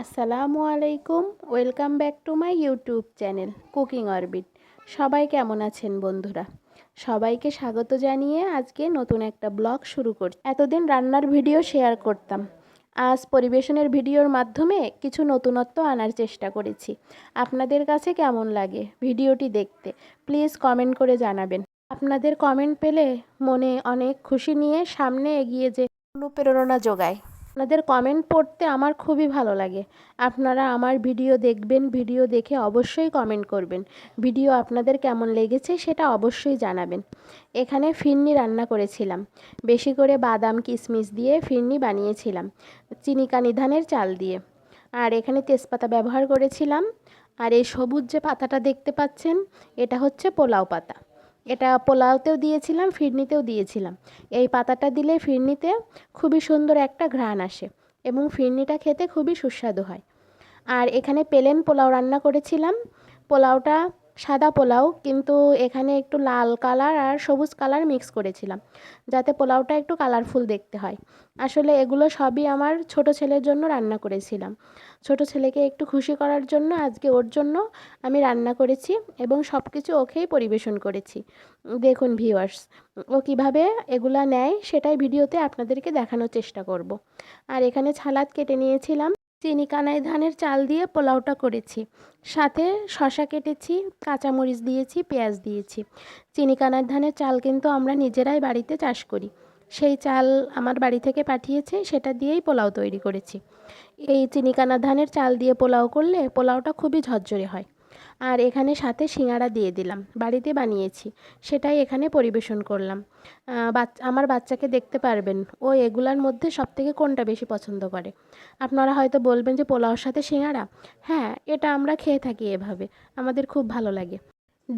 আসসালামু আলাইকুম, welcome back to my YouTube channel cooking orbit. সবাই কেমন আছেন বন্ধুরা? সবাইকে স্বাগত জানিয়ে আজকে নতুন একটা ব্লগ শুরু করছি। এতদিন রান্নার ভিডিও শেয়ার করতাম। আজ পরিবেশনের ভিডিওর মাধ্যমে কিছু নতুনত্ব আনার চেষ্টা করেছি। আপনাদের কাছে কেমন লাগে ভিডিওটি দেখতে, প্লিজ কমেন্ট করে জানাবেন। আপনাদের কমেন্ট পেলে মনে অনেক খুশি নিয়ে সামনে এগিয়ে যে অনুপ্রেরণা যোগায়। আপনাদের কমেন্ট পড়তে আমার খুবই ভালো লাগে। আপনারা আমার ভিডিও দেখবেন ভিডিও দেখে অবশ্যই কমেন্ট করবেন। ভিডিও আপনাদের কেমন লেগেছে সেটা অবশ্যই জানাবেন। এখানে ফিরনি রান্না করেছিলাম। বেশি করে বাদাম কিশমিশ দিয়ে ফিরনি বানিয়েছিলাম। চিনিকানি ধানের চাল দিয়ে। আর এখানে তেজপাতা ব্যবহার করেছিলাম। আর এই সবুজ যে পাতাটা দেখতে পাচ্ছেন, এটা হচ্ছে পোলাও পাতা। এটা পোলাওতেও দিয়েছিলাম, ফিরনিতেও দিয়েছিলাম। এই পাতাটা দিলে ফিরনিতে খুবই সুন্দর একটা ঘ্রাণ আসে এবং ফিরনিটা খেতে খুবই সুস্বাদু হয়। আর এখানে পেলেন পোলাও রান্না করেছিলাম। পোলাওটা সাদা পোলাও, কিন্তু এখানে একটু লাল কালার আর সবুজ কালার মিক্স করেছিলাম, যাতে পোলাওটা একটু কালারফুল দেখতে হয়। আসলে এগুলো সবই আমার ছোট ছেলের জন্য রান্না করেছিলাম। ছোট ছেলেকে একটু খুশি করার জন্য আজকে ওর জন্য আমি রান্না করেছি এবং সব কিছু ওকেই পরিবেশন করেছি। দেখুন ভিউয়ার্স ও কীভাবে এগুলা নেয় সেটাই ভিডিওতে আপনাদেরকে দেখানোর চেষ্টা করব। আর এখানে ছালাদ কেটে নিয়েছিলাম। চিনি কানাই ধানের চাল দিয়ে পোলাওটা করেছি। সাথে শশা কেটেছি, কাঁচামরিচ দিয়েছি, পেঁয়াজ দিয়েছি। চিনি কানাই ধানের চাল কিন্তু আমরা নিজেরাই বাড়িতে চাষ করি। সেই চাল আমার বাড়ি থেকে পাঠিয়েছে, সেটা দিয়েই পোলাও তৈরি করেছি। এই চিনিকানা ধানের চাল দিয়ে পোলাও করলে পোলাওটা খুবই ঝরঝরে হয়। আর এখানে সাথে সিঙাড়া দিয়ে দিলাম, বাড়িতে বানিয়েছি, সেটাই এখানে পরিবেশন করলাম। আমার বাচ্চাকে দেখতে পারবেন, ও এগুলার মধ্যে সব থেকে কোনটা বেশি পছন্দ করে? আপনারা হয়তো বলবেন যে পোলাওর সাথে সিঙাড়া হ্যাঁ এটা আমরা খেয়ে থাকি এভাবে, আমাদের খুব ভালো লাগে।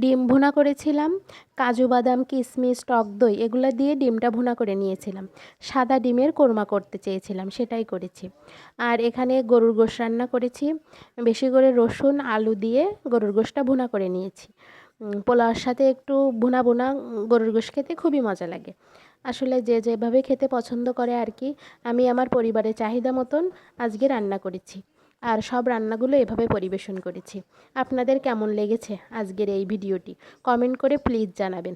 ডিম ভুনা করেছিলাম, কাজু, বাদাম, কিশমিশ, টক দই, এগুলো দিয়ে ডিমটা ভুনা করে নিয়েছিলাম। সাদা ডিমের কোরমা করতে চেয়েছিলাম, সেটাই করেছি। আর এখানে গরুর গোশ রান্না করেছি। বেশি করে রসুন, আলু দিয়ে গরুর গোশটা ভুনা করে নিয়েছি। পোলাওর সাথে একটু ভুনা ভুনা গরুর গোশ খেতে খুবই মজা লাগে। আসলে যে যেভাবে খেতে পছন্দ করে আর কি, আমি আমার পরিবারের চাহিদা মতন আজকে রান্না করেছি। আর সব রান্নাগুলো এভাবে পরিবেশন করেছি। আপনাদের কেমন লেগেছে আজকের এই ভিডিওটি? কমেন্ট করে প্লিজ জানাবেন।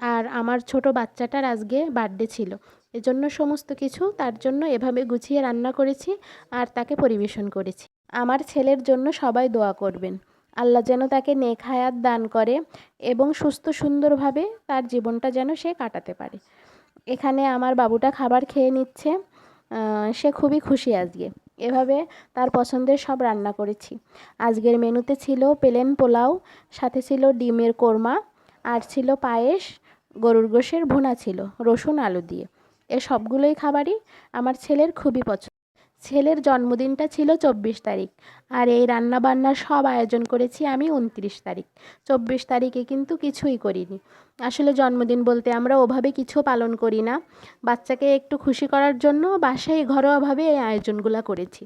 আর আমার ছোট বাচ্চাটার আজকে বার্থডে ছিল। এজন্য সমস্ত কিছু তার জন্য এভাবে গুছিয়ে রান্না করেছি আর তাকে পরিবেশন করেছি। আমার ছেলের জন্য সবাই দোয়া করবেন। আল্লাহ যেন তাকে নেক হায়াত দান করে এবং সুস্থ সুন্দরভাবে তার জীবনটা যেন সে কাটাতে পারে। এখানে আমার বাবুটা খাবার খেয়ে নিচ্ছে। সে খুবই খুশি আজকে। এভাবে তার পছন্দের সব রান্না করেছি। আজকের মেনুতে ছিল পেলেন পোলাও, সাথে ছিল ডিমের কোরমা, আর ছিল পায়েস, গরুর গোশের ভুনা ছিল, রসুন, আলু দিয়ে। এ সবগুলোই খাবারই আমার ছেলের খুবই পছন্দ। ছেলের জন্মদিনটা ছিল চব্বিশ তারিখ আর এই রান্না বান্নার সব আয়োজন করেছি আমি উনত্রিশ তারিখ। চব্বিশ তারিখে কিন্তু কিছুই করিনি। আসলে জন্মদিন বলতে আমরা ওভাবে কিছু পালন করি না। বাচ্চাকে একটু খুশি করার জন্য বাসায় ঘরোয়াভাবে এই আয়োজনগুলো করেছি।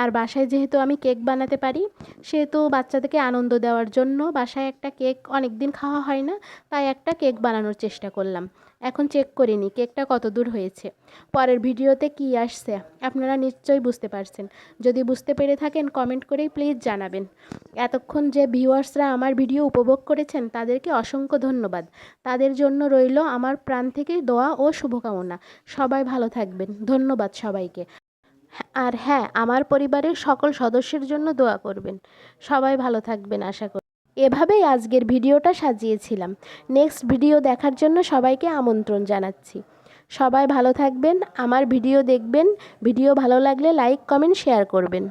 আর বাসায় যেহেতু আমি কেক বানাতে পারি, সেহেতু বাচ্চাদেরকে আনন্দ দেওয়ার জন্য বাসায় একটা কেক অনেক দিন খাওয়া হয় না, তাই একটা কেক বানানোর চেষ্টা করলাম। এখন চেক করিনি কেকটা কত দূর হয়েছে। পরের ভিডিওতে কি আসছে, আপনারা নিশ্চয়ই বুঝতে পারছেন। যদি বুঝতে পেরে থাকেন কমেন্ট করেই প্লিজ জানাবেন। এতক্ষণ যে ভিউয়ার্সরা আমার ভিডিও উপভোগ করেছেন, তাদেরকে অসংখ্য ধন্যবাদ। তাদের জন্য রইল আমার প্রাণ থেকে দোয়া ও শুভকামনা। সবাই ভালো থাকবেন। ধন্যবাদ সবাইকে। আর হ্যাঁ আমার পরিবারের সকল সদস্যের জন্য দোয়া করবেন। সবাই ভালো থাকবেন, আশা করি। এভাবেই আজকের ভিডিওটা সাজিয়েছিলাম। নেক্সট ভিডিও দেখার জন্য সবাইকে আমন্ত্রণ জানাচ্ছি। সবাই ভালো থাকবেন, আমার ভিডিও দেখবেন। ভিডিও ভালো লাগলে লাইক, কমেন্ট, শেয়ার করবেন।